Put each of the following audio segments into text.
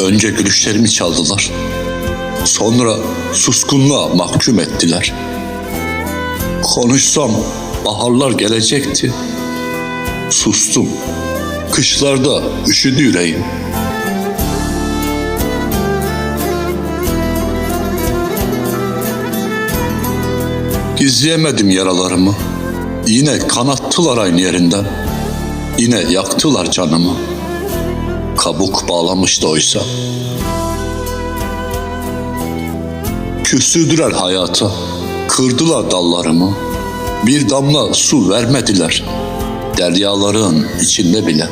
Önce gülüşlerimi çaldılar. Sonra suskunluğa mahkum ettiler. Konuşsam baharlar gelecekti. Sustum. Kışlarda üşüdü yüreğim. Gizleyemedim yaralarımı. Yine kanattılar aynı yerinden. Yine yaktılar canımı. Kabuk bağlamıştı oysa. Küstürdüler hayata. Kırdılar dallarımı. Bir damla su vermediler. Deryaların içinde bile.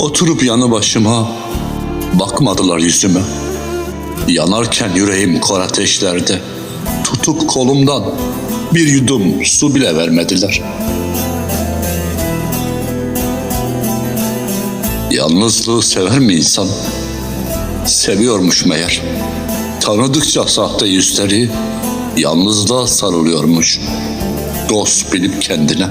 Oturup yanı başıma bakmadılar yüzüme. Yanarken yüreğim kor ateşlerde. Tutup kolumdan bir yudum su bile vermediler. Yalnızlığı sever mi insan? Seviyormuş meğer. Tanıdıkça sahte yüzleri yalnızlığa sarılıyormuş. Dost bilip kendine.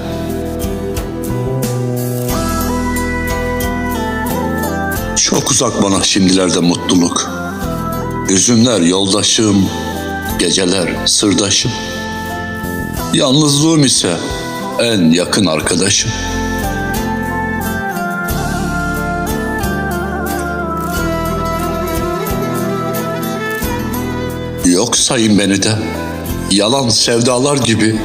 Çok uzak bana şimdilerde mutluluk. Hüzünler yoldaşım, geceler sırdaşım. Yalnızlığım ise en yakın arkadaşım. Yok sayın beni de. Yalan sevdalar gibi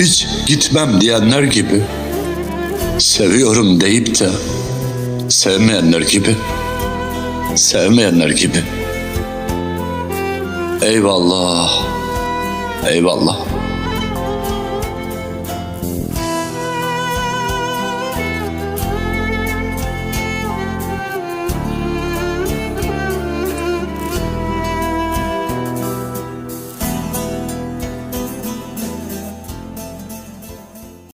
hiç gitmem diyenler gibi. Seviyorum deyip de sevmeyenler gibi. Sevmeyenler gibi. Eyvallah. Eyvallah